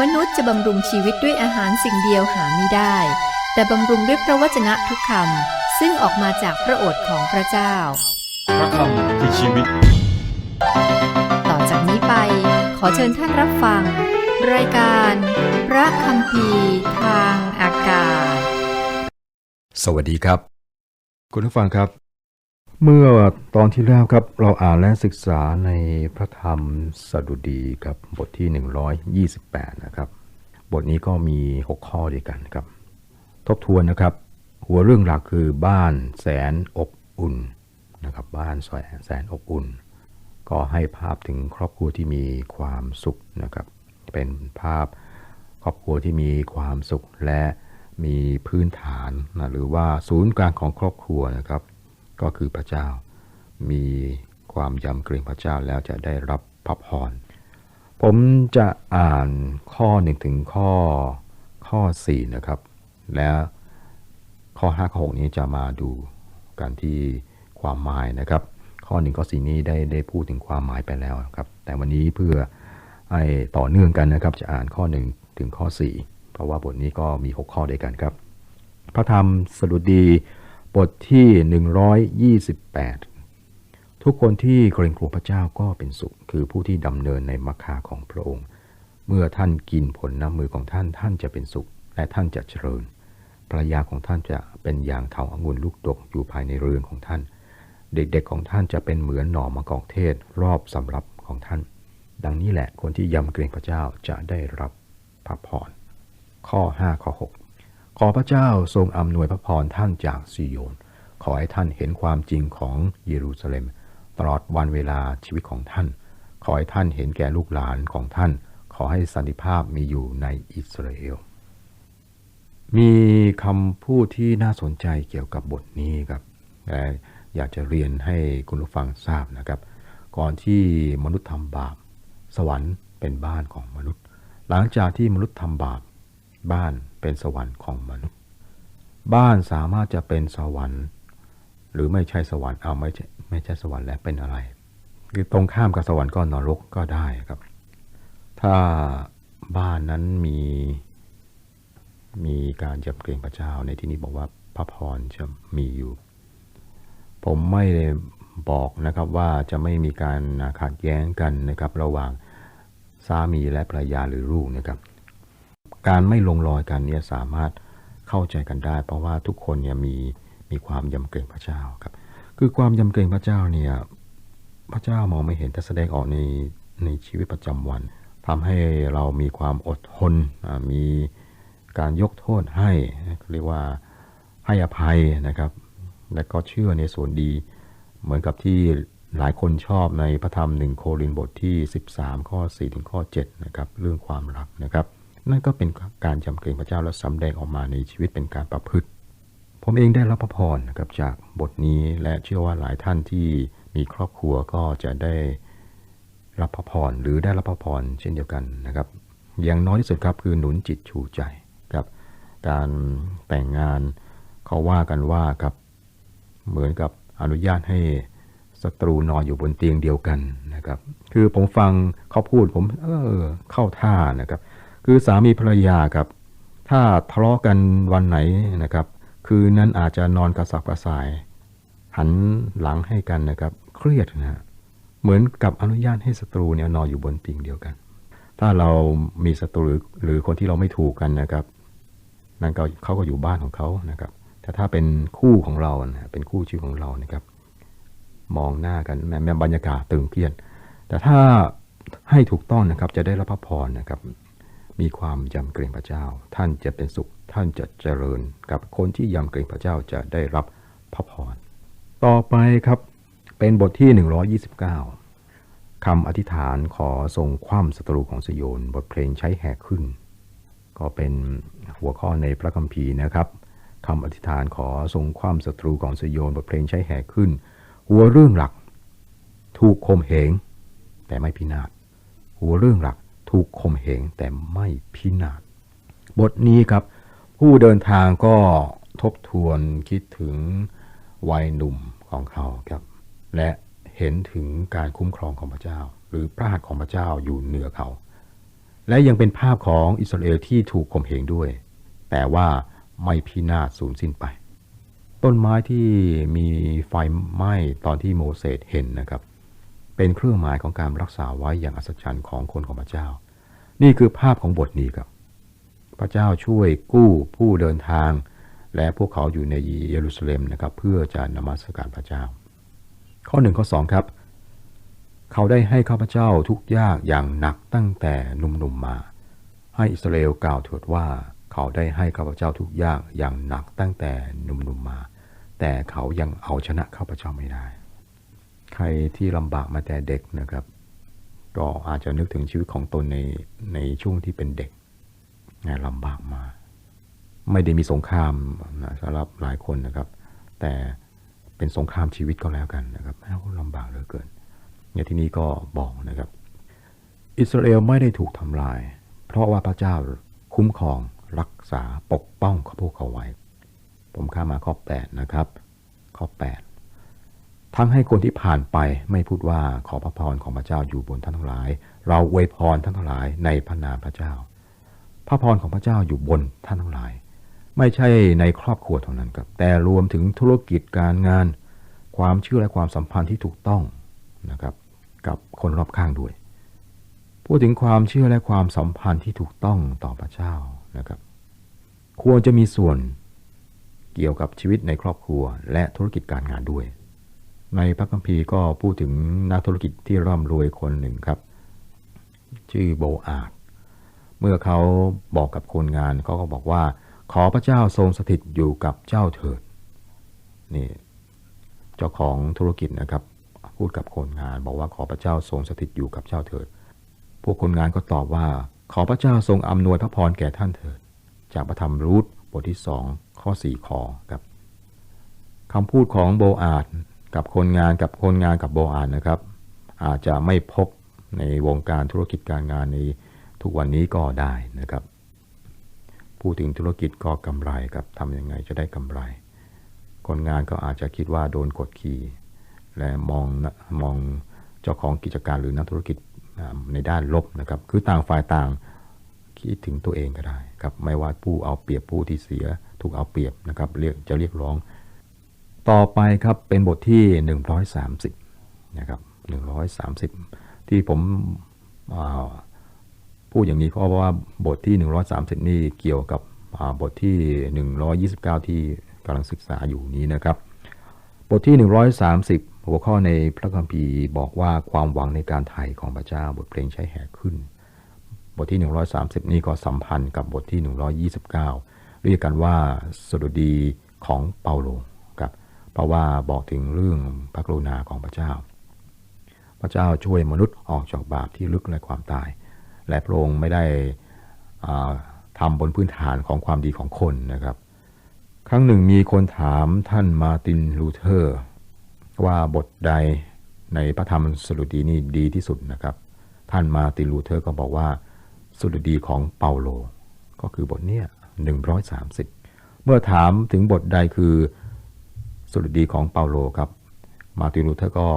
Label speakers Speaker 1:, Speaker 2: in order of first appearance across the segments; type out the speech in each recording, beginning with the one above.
Speaker 1: มนุษย์จะบำรุงชีวิตด้วยอาหารสิ่งเดียวหาไม่ได้ แต่บำรุงด้วยพระวจนะทุกคำซึ่งออกมาจากพระโอษฐ์ของพระเจ้า
Speaker 2: พระคำคือชีวิต
Speaker 1: ต่อจากนี้ไป ขอเชิญท่านรับฟัง รายการ พระคำพีร์ทางอากาศ
Speaker 3: สวัสดีครับ คุณผู้ฟังครับ เมื่อตอนที่แล้วครับเราอ่านและศึกษาในพระธรรมสดุดีครับบทที่ 128 นะครับ บทนี้ก็มี 6 ข้อด้วยกันครับ ทบทวนนะครับ หัวเรื่องหลักคือบ้านแสนอบอุ่นนะครับบ้านแสนแสนอบอุ่น ก็ให้ภาพถึงครอบครัวที่มีความสุขนะครับเป็นภาพครอบครัวที่มีความสุขและมีพื้นฐานนะหรือว่าศูนย์กลางของครอบครัวนะครับ ก็คือพระเจ้า มีความยำเกรงพระเจ้าแล้วจะได้รับพระพรผมจะอ่านข้อหนึ่งถึงข้อข้อ4นะครับ แล้วข้อ5ข้อ6นี้จะมาดูกันที่ความหมายนะครับ ข้อ1ข้อ4นี้ได้ได้พูดถึงความหมายไปแล้วครับ แต่วันนี้เพื่อให้ต่อเนื่องกันนะครับ จะอ่านข้อ1ถึงข้อ4เพราะว่าบทนี้ก็มี6ข้อด้วยกันครับ พระธรรมสดุดี บทที่ 128 ทุกคนที่เกรงกลัวพระเจ้าก็เป็นสุข คือผู้ที่ดำเนินในมรรคาของพระองค์ เมื่อท่านกินผลน้ำมือของท่านท่านจะเป็นสุข และท่านจะเจริญภรรยาของท่านจะเป็นอย่างเถาองุ่นลูกดกอยู่ภายในเรือนของท่าน เด็กๆของท่านจะเป็นเหมือนหน่อมะกอกเทศรอบสำรับของท่าน ดังนี้แหละคนที่ยำเกรงพระเจ้าจะได้รับพระพรข้อ 5 ข้อ 6 ขอพระเจ้าทรงอำนวยพระพรท่านจากซิโยน ขอให้ท่านเห็นความจริงของเยรูซาเล็ม ตลอดวันเวลาชีวิตของท่าน ขอให้ท่านเห็นแก่ลูกหลานของท่าน ขอให้สันติภาพมีอยู่ในอิสราเอล มีคำพูดที่น่าสนใจเกี่ยวกับบทนี้ครับ อยากจะเรียนให้คุณผู้ฟังทราบนะครับ ก่อนที่มนุษย์ทำบาป สวรรค์เป็นบ้านของมนุษย์ หลังจากที่มนุษย์ทำบาปบ้าน เป็นสวรรค์ของมนุษย์ บ้านสามารถจะเป็นสวรรค์ หรือไม่ใช่สวรรค์เอาไม่ใช่ไม่ใช่สวรรค์แล้วเป็นอะไร คือตรงข้ามกับสวรรค์ก็นรกก็ได้ครับ ถ้าบ้านนั้นมีมีการยำเกรงพระเจ้าในที่นี้บอกว่าพระพรจะมีอยู่ ผมไม่ได้บอกนะครับว่าจะไม่มีการขัดแย้งกันนะครับ ระหว่างสามีและภรรยาหรือลูกนะครับ การไม่ลงรอยกันเนี่ยสามารถเข้าใจกันได้ เพราะว่าทุกคนเนี่ยมีมีความยำเกรงพระเจ้าครับ คือความยำเกรงพระเจ้าเนี่ยพระเจ้ามองไม่เห็นแต่แสดงออกในในชีวิตประจำวันทำให้เรามีความอดทนมีการยกโทษให้เรียกว่าให้อภัยนะครับ และก็เชื่อในส่วนดี เหมือนกับที่หลายคนชอบในพระธรรมหนึ่งโครินบทที่ 13 ข้อ4ถึงข้อ7นะครับเรื่องความรักนะครับ นั่นก็เป็นการจำเกรงพระเจ้าและสำแดงออกมาในชีวิตเป็นการประพฤติ ผมเองได้รับพระพรนะครับจากบทนี้และเชื่อว่าหลายท่านที่มีครอบครัวก็จะได้รับพระพรหรือได้รับพระพรเช่นเดียวกันนะครับ อย่างน้อยที่สุดครับคือหนุนจิตชูใจครับการแต่งงานเขาว่ากันว่าครับเหมือนกับอนุญาตให้ศัตรูนอนอยู่บนเตียงเดียวกันนะครับ คือผมฟังเขาพูดผมเออเข้าท่านะครับ คือสามีภรรยาครับ ถ้าทะเลาะกันวันไหนนะครับ คืนนั้นอาจจะนอนกระสับกระส่าย หันหลังให้กันนะครับ เครียดนะฮะเหมือนกับอนุญาตให้ศัตรูเนี่ยนอนอยู่บนเตียงเดียวกัน ถ้าเรามีศัตรูหรือคนที่เราไม่ถูกกันนะครับนั่นก็เขาก็อยู่บ้านของเขานะครับ แต่ถ้าเป็นคู่ของเรานะเป็นคู่ชีวิตของเรานะครับ มองหน้ากันแม้แม้บรรยากาศตึงเครียด แต่ถ้าให้ถูกต้องนะครับจะได้รับพระพรนะครับ มีความยำเกรงพระเจ้า ท่านจะเป็นสุข ท่านจะเจริญกับคนที่ยำเกรงพระเจ้าจะได้รับพระพร ต่อไปครับเป็นบทที่ 129คำอธิษฐานขอทรงคว่ำศัตรูของสยโยนบทเพลงใช้แห่ขึ้น ก็เป็นหัวข้อในพระคัมภีร์นะครับคำอธิษฐานขอทรงคว่ำศัตรูของสยโยนบทเพลงใช้แห่ขึ้น หัวเรื่องหลัก ถูกข่มเหงแต่ไม่พินาศหัวเรื่องหลัก ถูกข่มเหงแต่ไม่พินาศบทนี้ครับ ผู้เดินทางก็ทบทวนคิดถึงวัยหนุ่มของเขาครับ และเห็นถึงการคุ้มครองของพระเจ้า หรือพระหัตถ์ของพระเจ้าอยู่เหนือเขา และยังเป็นภาพของอิสราเอลที่ถูกข่มเหงด้วย แต่ว่าไม่พินาศสูญสิ้นไป ต้นไม้ที่มีไฟไหม้ตอนที่โมเสสเห็นนะครับ เป็นเครื่องหมายของการรักษาไว้อย่างอัศจรรย์ของคนของพระเจ้า นี่คือภาพของบทนี้ครับ พระเจ้าช่วยกู้ผู้เดินทาง และพวกเขาอยู่ในเยรูซาเล็มนะครับ เพื่อจะนมัสการพระเจ้า ข้อหนึ่งข้อสองครับ เขาได้ให้ข้าพเจ้าทุกยากอย่างหนักตั้งแต่หนุ่มๆมา ให้อิสราเอลกล่าวเถิดว่าเขาได้ให้ข้าพเจ้าทุกยากอย่างหนักตั้งแต่หนุ่มๆมา แต่เขายังเอาชนะข้าพเจ้าไม่ได้ ใครที่ลำบากมาแต่เด็กนะครับ ก็อาจจะนึกถึงชีวิตของตนในในช่วงที่เป็นเด็กไงลำบากมา ไม่ได้มีสงครามนะสำหรับหลายคนนะครับ แต่เป็นสงครามชีวิตก็แล้วกันนะครับแม้ว่าลำบากเหลือเกินเนี่ยที่นี้ก็บอกนะครับ อิสราเอลไม่ได้ถูกทำลาย เพราะว่าพระเจ้าคุ้มครองรักษาปกป้องเขาพวกเขาไว้ ผมข้ามมาข้อ 8 นะครับ ข้อ 8 ทั้งให้คนที่ผ่านไปไม่พูดว่าขอพระพรของพระเจ้าอยู่บนท่านทั้งหลาย เราอวยพรท่านทั้งหลายในพระนามพระเจ้า พระพรของพระเจ้าอยู่บนท่านทั้งหลาย ไม่ใช่ในครอบครัวเท่านั้นครับ แต่รวมถึงธุรกิจการงาน ความเชื่อและความสัมพันธ์ที่ถูกต้องนะครับ กับคนรอบข้างด้วย พูดถึงความเชื่อและความสัมพันธ์ที่ถูกต้องต่อพระเจ้านะครับ ควรจะมีส่วนเกี่ยวกับชีวิตในครอบครัวและธุรกิจการงานด้วย ในพระคัมภีร์ก็พูดถึงนักธุรกิจที่ร่ำรวยคนหนึ่งครับ ชื่อโบอาดเมื่อเขาบอกกับคนงานเขาก็บอกว่า ขอพระเจ้าทรงสถิตอยู่กับเจ้าเถิดนี่เจ้าของธุรกิจนะครับ พูดกับคนงานบอกว่าขอพระเจ้าทรงสถิตอยู่กับเจ้าเถิด พวกคนงานก็ตอบว่า ขอพระเจ้าทรงอำนวยพระพรแก่ท่านเถิด จากพระธรรมรูธบทที่สองข้อสี่คอครับคำพูดของโบอาด กับคนงานกับคนงานกับโบอาดนะครับ อาจจะไม่พบในวงการธุรกิจการงานในทุกวันนี้ก็ได้นะครับพูดถึงธุรกิจก็กำไรครับทำยังไงจะได้กำไร คนงานก็อาจจะคิดว่าโดนกดขี่ และมองมองเจ้าของกิจการหรือนักธุรกิจในด้านลบนะครับ คือต่างฝ่ายต่างคิดถึงตัวเองก็ได้ครับ ไม่ว่าผู้เอาเปรียบผู้ที่เสียถูกเอาเปรียบนะครับเรียกจะเรียกร้อง ต่อไปครับเป็นบทที่ 130นะครับ130 ที่ผมพูดอย่างนี้เพราะว่าบทที่ 130 นี่เกี่ยวกับอ่าบทที่ 129 ที่กำลังศึกษาอยู่นี้นะครับ บทที่ 130 หัวข้อในพระคัมภีร์บอกว่าความหวังในการไถ่ของพระเจ้าบทเพลงใช้แห่ขึ้น บทที่ 130 นี้ก็สัมพันธ์กับบทที่ 129 เรียกกันว่าสดุดีของเปาโล เพราะว่าบอกถึงเรื่องพระกรุณาของพระเจ้า พระเจ้าช่วยมนุษย์ออกจากบาปที่ลึกและความตาย และพระองค์ไม่ได้อ่าทำบนพื้นฐานของความดีของคนนะครับ ครั้งหนึ่งมีคนถามท่านมาตินลูเทอร์ ว่าบทใดในพระธรรมสดุดีนี่ดีที่สุดนะครับ ท่านมาตินลูเทอร์ก็บอกว่าสดุดีของเปาโล ก็คือบทเนี้ย130 เมื่อถามถึงบทใดคือ สดุดีของเปาโลครับ มาตินลูเทอร์ก็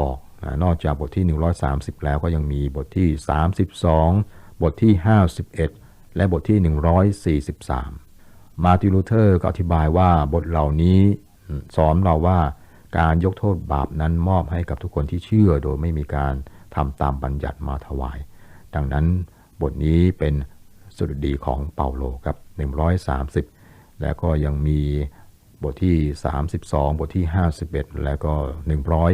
Speaker 3: บอกนะนอกจากบทที่ 130 แล้วก็ยังมีบทที่ 32 บทที่ 51 และบทที่ 143 มาตินลูเทอร์ก็อธิบายว่าบทเหล่านี้สอนเราว่าการยกโทษบาปนั้นมอบให้กับทุกคนที่เชื่อโดยไม่มีการทำตามบัญญัติมาถวาย ดังนั้นบทนี้เป็นสดุดีของเปาโลครับ 130 แล้วก็ยังมี บทที่ 32 บทที่ 51 แล้วก็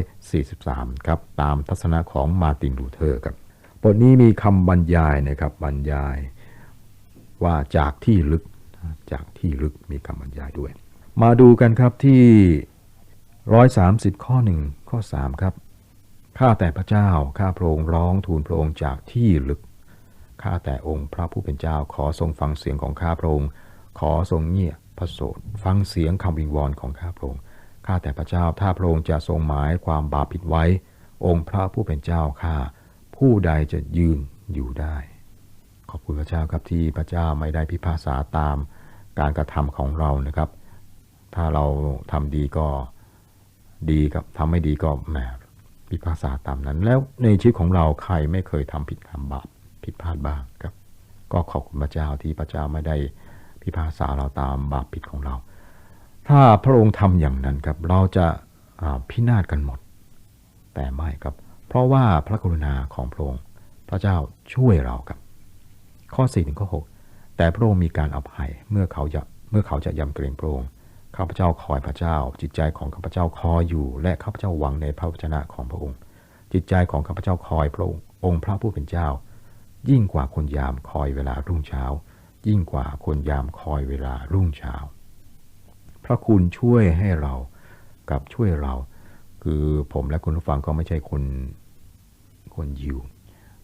Speaker 3: 143 ครับ ตามทัศนะของมาตินลูเทอร์ครับ บทนี้มีคำบรรยายนะครับ บรรยายว่าจากที่ลึก จากที่ลึกมีคำบรรยายด้วย มาดูกันครับที่ 130 ข้อ 1 ข้อ 3 ครับ ข้าแต่พระเจ้า ข้าพระองค์ร้องทูลพระองค์จากที่ลึก ข้าแต่องค์พระผู้เป็นเจ้าขอทรงฟังเสียงของข้าพระองค์ ขอทรงเงียบพระโสดฟังเสียงคำวิงวอนของข้าพระองค์ข้าแต่พระเจ้าถ้าพระองค์จะทรงหมายความบาปผิดไว้ องค์พระผู้เป็นเจ้าข้าผู้ใดจะยืนอยู่ได้ ขอบคุณพระเจ้าครับที่พระเจ้าไม่ได้พิพากษาตามการกระทำของเรานะครับ ถ้าเราทำดีก็ดีครับทำไม่ดีก็แหมพิพากษาตามนั้น แล้วในชีวิตของเราใครไม่เคยทำผิดทำบาปผิดพลาดบ้างครับ ก็ขอบคุณพระเจ้าที่พระเจ้าไม่ได้ พิพากษาเราตามบาปผิดของเรา ถ้าพระองค์ทำอย่างนั้นครับ เราจะาพินาศกันหมด แต่ไม่ครับ เพราะว่าพระกรุณาของพระองค์พระเจ้าช่วยเราครับ ข้อ4ถึงข้อ6แต่พระองค์มีการอภัยเมื่อเขาจะเมื่อเขาจะยำเกรงพระองค์ข้าพเจ้าคอยพระเจ้า จิตใจของข้าพเจ้าคอยอยู่ และข้าพเจ้าหวังในพระวจนะของพระองค์ จิตใจของข้าพเจ้าคอยพระองค์องค์พระผู้เป็นเจ้า ยิ่งกว่าคนยามคอยเวลารุ่งเช้า ยิ่งกว่าคนยามคอยเวลารุ่งเช้า พระคุณช่วยให้เรากับช่วยเรา คือผมและคุณผู้ฟังก็ไม่ใช่คนคนยิว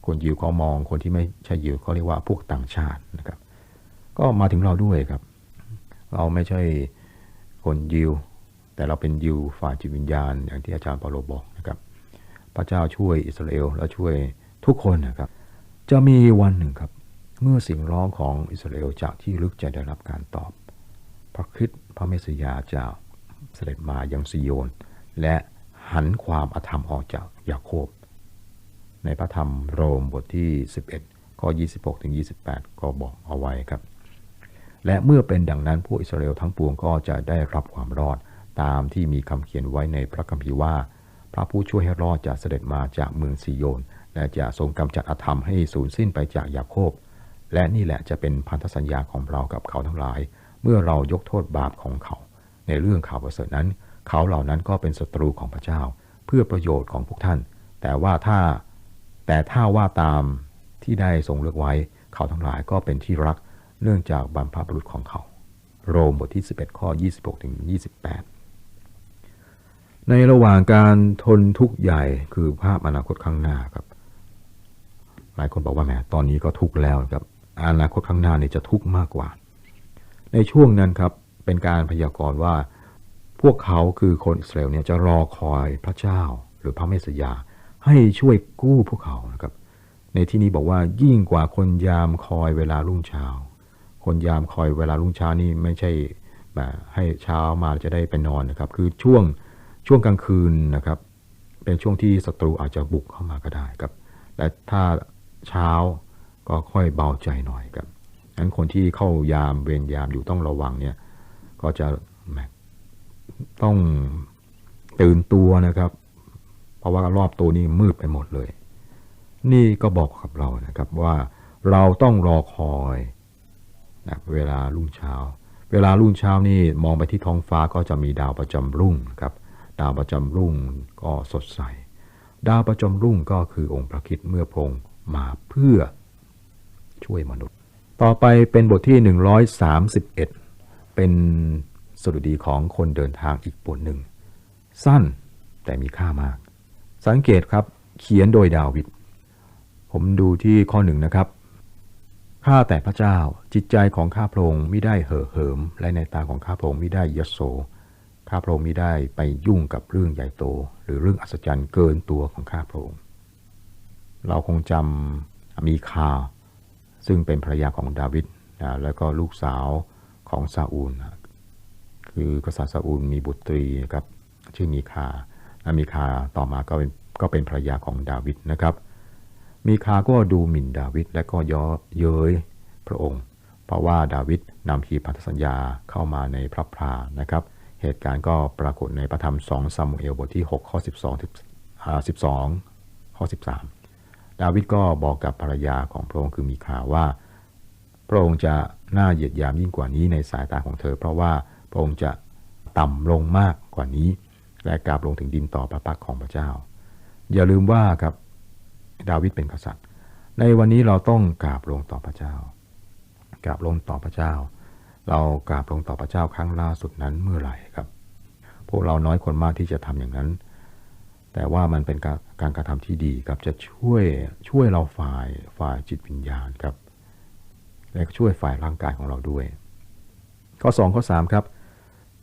Speaker 3: คนยิวเขามองคนที่ไม่ใช่ยิวเขาเรียกว่าพวกต่างชาตินะครับ ก็มาถึงเราด้วยครับ เราไม่ใช่คนยิว แต่เราเป็นยิวฝ่ายจิตวิญญาณ อย่างที่อาจารย์เปาโลบอกนะครับ พระเจ้าช่วยอิสราเอลและช่วยทุกคนนะครับ จะมีวันหนึ่งครับ เมื่อสียงร้องของอิสราเอลจากที่ลึกจะได้รับการตอบ พระคริสต์พระเมสยาจะเสด็จมายังซิโยน และหันความอาธรรมออกจากยาโคบ ในพระธรรมโรมบทที่ 11 ข้อ 26 ถึง 28 ก็บอกเอาไว้ครับ และเมื่อเป็นดังนั้นผู้อิสราเอลทั้งปวงก็จะได้รับความรอดตามที่มีคำเขียนไว้ในพระคัมภีร์ว่า พระผู้ช่วยให้รอดจะเสด็จมาจากเมืองซิโยน และจะทรงกำจัดอธรรมให้สูญสิ้นไปจากยาโคบ และนี่แหละจะเป็นพันธสัญญาของเรากับเขาทั้งหลาย เมื่อเรายกโทษบาปของเขา ในเรื่องข่าวประเสริฐนั้น เขาเหล่านั้นก็เป็นศัตรูของพระเจ้า เพื่อประโยชน์ของพวกท่าน แต่ว่าถ้าแต่ถ้าว่าตามที่ได้ทรงเลือกไว้ เขาทั้งหลายก็เป็นที่รัก เนื่องจากบรรพบุรุษของเขา โรมบทที่ 11 ข้อ 26ถึง28 ในระหว่างการทนทุกข์ใหญ่คือภาพอนาคตข้างหน้าครับ หลายคนบอกว่าแหมตอนนี้ก็ทุกข์แล้วครับ อนาคตข้างหน้าเนี่ยจะทุกข์มากกว่า ในช่วงนั้นครับเป็นการพยากรณ์ว่า พวกเขาคือคนอิสราเอลเนี่ยจะรอคอยพระเจ้าหรือพระเมสยา ให้ช่วยกู้พวกเขานะครับ ในที่นี้บอกว่ายิ่งกว่าคนยามคอยเวลารุ่งเช้า คนยามคอยเวลารุ่งเช้านี่ไม่ใช่แบบให้เช้ามาจะได้ไปนอนนะครับ คือช่วงช่วงกลางคืนนะครับ เป็นช่วงที่ศัตรูอาจจะบุกเข้ามาก็ได้ครับ และถ้าเช้า ก็ค่อยเบาใจหน่อยครับงั้นคนที่เข้ายามเวรยามอยู่ต้องระวังเนี่ย ก็จะต้องตื่นตัวนะครับ เพราะว่ารอบตัวนี้มืดไปหมดเลย นี่ก็บอกกับเรานะครับว่าเราต้องรอคอยนะเวลารุ่งเช้า เวลารุ่งเช้านี่มองไปที่ท้องฟ้าก็จะมีดาวประจำรุ่งครับ ดาวประจำรุ่งก็สดใส ดาวประจำรุ่งก็คือองค์พระคิดเมื่อพรงมาเพื่อ ช่วยมนุษย์ ต่อไปเป็นบทที่ 131 เป็นสดุดีของคนเดินทางอีกบทหนึ่ง สั้นแต่มีค่ามาก สังเกตครับเขียนโดยดาวิดผมดูที่ข้อหนึ่งนะครับข้าแต่พระเจ้าจิตใจของข้าพระองค์ไม่ได้เห่อเหิม และในตาของข้าพระองค์ไม่ได้ยโสข้าพระองค์ไม่ได้ไปยุ่งกับเรื่องใหญ่โต หรือเรื่องอัศจรรย์เกินตัวของข้าพระองค์เราคงจำมีคาว ซึ่งเป็นภรรยาของดาวิดนะแล้วก็ลูกสาวของซาอูล คือกษัตริย์ซาอูลมีบุตรีครับชื่อมีคาและมีคาต่อมาก็เป็นก็เป็นภรรยาของดาวิดนะครับ มีคาก็ดูหมิ่นดาวิดและก็ย่อเย้ยพระองค์ เพราะว่าดาวิดนำหีพันธสัญญาเข้ามาในพระพรานะครับ เหตุการณ์ก็ปรากฏในพระธรรม2ซามูเอลบทที่ 6 ข้อ 12ถึง12ข้อ13 ดาวิดก็บอกกับภรรยาของพระองค์คือมีคาวว่า พระองค์จะน่าเหยียดหยามยิ่งกว่านี้ในสายตาของเธอ เพราะว่าพระองค์จะต่ำลงมากกว่านี้ และกราบลงถึงดินต่อพระพักของพระเจ้า อย่าลืมว่าครับดาวิดเป็นกษัตริย์ ในวันนี้เราต้องกราบลงต่อพระเจ้ากราบลงต่อพระเจ้า เรากราบลงต่อพระเจ้าครั้งล่าสุดนั้นเมื่อไหร่ครับ พวกเราน้อยคนมากที่จะทำอย่างนั้น แต่ว่ามันเป็นการการกระทำที่ดีครับจะช่วยช่วยเราฝ่ายฝ่ายจิตวิญญาณครับและช่วยฝ่ายร่างกายของเราด้วย ข้อ 2 ข้อ 3 ครับ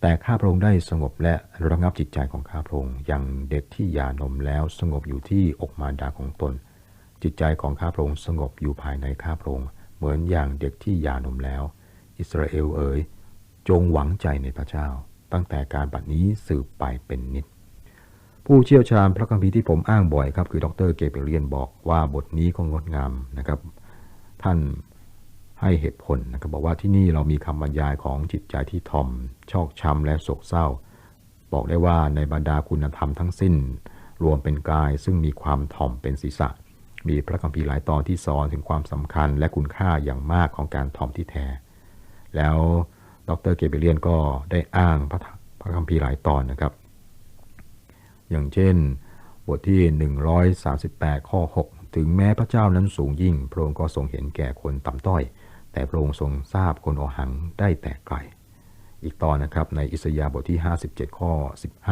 Speaker 3: แต่ข้าพระองค์ได้สงบและระงับจิตใจของข้าพระองค์อย่างเด็กที่หยานมแล้วสงบอยู่ที่อกมารดาของตน จิตใจของข้าพระองค์สงบอยู่ภายในข้าพระองค์เหมือนอย่างเด็กที่หยานมแล้ว อิสราเอลเอ๋ยจงหวังใจในพระเจ้า ตั้งแต่การบัดนี้สืบไปเป็นนิจ ผู้เชี่ยวชาญพระคัมภีร์ที่ผมอ้างบ่อยครับคือดรเกเบเรียนบอกว่าบทนี้ก็งดงามนะครับ ท่านให้เหตุผลนะครับบอกว่าที่นี่เรามีคำบรรยายของจิตใจที่ถ่อม ชอกช้ำและโศกเศร้า บอกได้ว่าในบรรดาคุณธรรมทั้งสิ้น รวมเป็นกายซึ่งมีความถ่อมเป็นศีรษะ มีพระคัมภีร์หลายตอนที่สอนถึงความสำคัญและคุณค่าอย่างมากของการถ่อมที่แท้ แล้วดรเกเบเลียนก็ได้อ้างพระพระคัมภีร์หลายตอนนะครับ อย่างเช่น บทที่ 138 ข้อ 6 ถึงแม้พระเจ้านั้นสูงยิ่ง พระองค์ก็ทรงเห็นแก่คนต่ำต้อย แต่พระองค์ทรงทราบคนอหังได้แต่ไกล อีกตอนนะครับในอิสยาบทที่ 57 ข้อ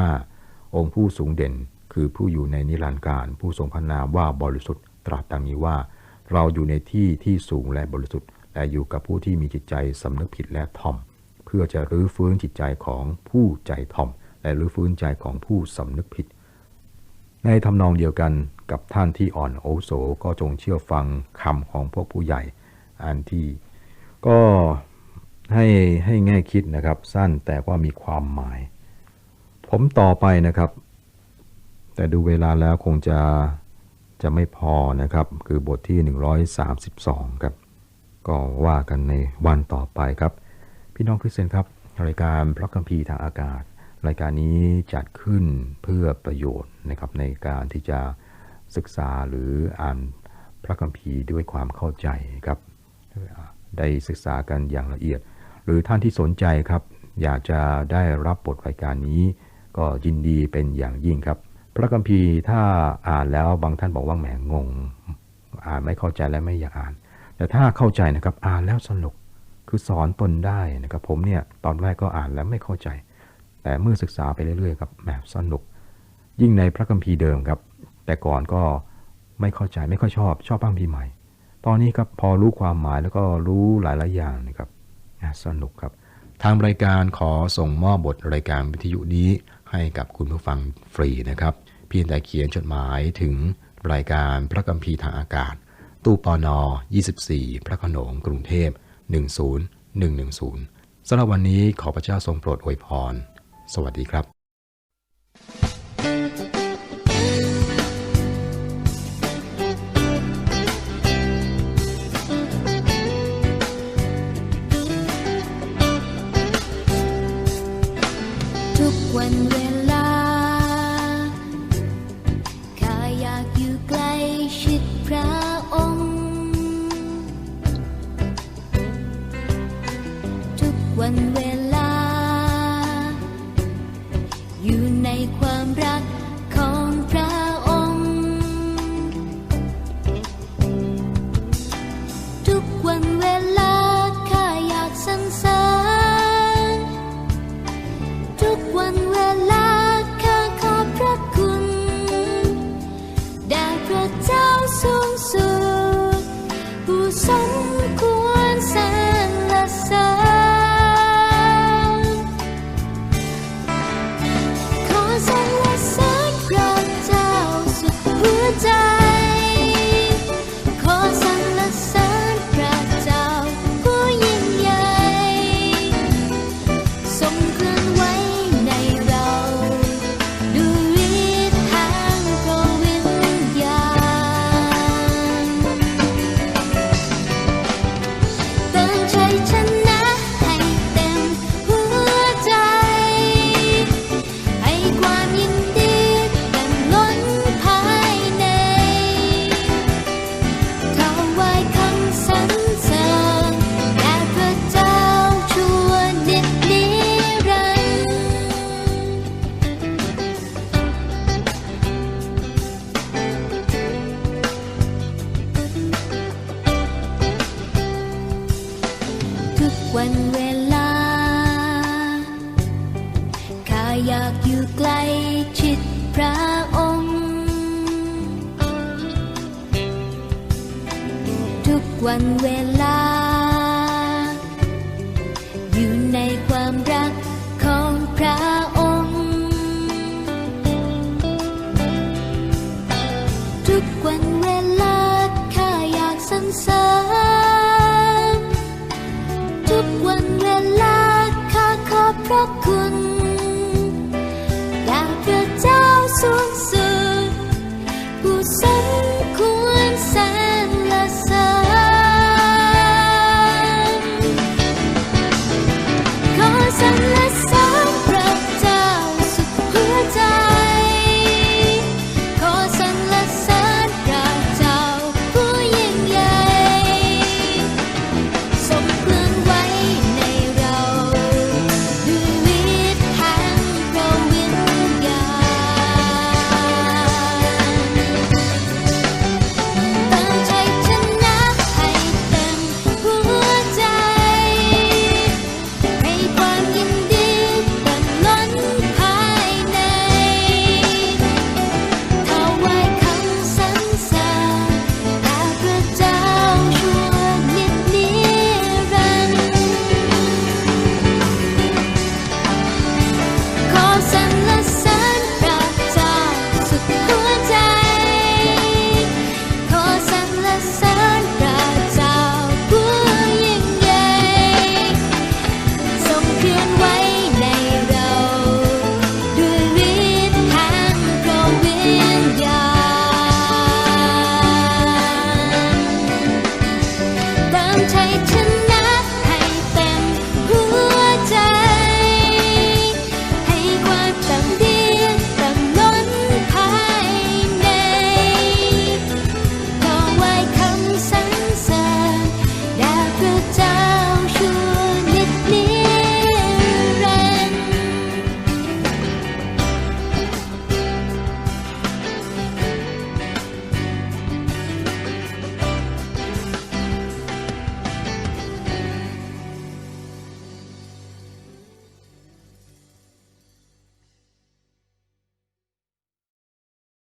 Speaker 3: 15 องค์ผู้สูงเด่นคือผู้อยู่ในนิรันดร์การ ผู้ทรงพระนามว่าบริสุทธิ์ตรัสดังนี้ว่า เราอยู่ในที่ที่สูงและบริสุทธิ์และอยู่กับผู้ที่มีจิตใจสำนึกผิดและทอม เพื่อจะรื้อฟื้นจิตใจของผู้ใจทอม และรื้อฟื้นใจของผู้สำนึกผิด ในทำนองเดียวกันกับท่านที่อ่อนโอโสก็จงเชื่อฟังคำของพวกผู้ใหญ่อันที่ก็ให้ให้แง่คิดนะครับ สั้นแต่ว่ามีความหมาย ผมต่อไปนะครับ แต่ดูเวลาแล้วคงจะจะไม่พอนะครับ คือบทที่ 132 ครับ ก็ว่ากันในวันต่อไปครับ พี่น้องคริสเตียนครับ รายการพระคัมภีร์ทางอากาศ รายการนี้จัดขึ้นเพื่อประโยชน์นะครับในการที่จะศึกษาหรืออ่านพระคัมภีร์ด้วยความเข้าใจครับได้ศึกษากันอย่างละเอียด หรือท่านที่สนใจครับ อยากจะได้รับบทรายการนี้ ก็ยินดีเป็นอย่างยิ่งครับ พระคัมภีร์ถ้าอ่านแล้วบางท่านบอกว่าแหมงง อ่านไม่เข้าใจและไม่อยากอ่าน แต่ถ้าเข้าใจนะครับอ่านแล้วสนุกคือสอนตนได้นะครับ ผมเนี่ยตอนแรกก็อ่านแล้วไม่เข้าใจ แต่เมื่อศึกษาไปเรื่อยๆครับแหมสนุก ยิ่งในพระคัมภีร์เดิมครับ แต่ก่อนก็ไม่เข้าใจไม่ค่อยชอบ ชอบพระคัมภีร์ใหม่ ตอนนี้ครับพอรู้ความหมายแล้วก็รู้หลายๆอย่างนะครับอ่สนุกครับ ทางรายการขอส่งมอบบทรายการวิทยุนี้ให้กับคุณผู้ฟังฟรีนะครับ เพียงแต่เขียนจดหมายถึงรายการพระคัมภีทางอากาศ ตู้ปอนอ24 พระโขนงกรุงเทพ 10110 สำหรับวันนี้ขอพระเจ้าทรงโปรดอวยพร สวัสดีครับ
Speaker 4: ทุกวันเวลาข้าอยากอยู่ใกล้ชิดพระองค์ ทุกวันเวลา วันเวลาข้าอยากอยู่ใกล้ชิดพระองค์ ทุกวันเวลา 속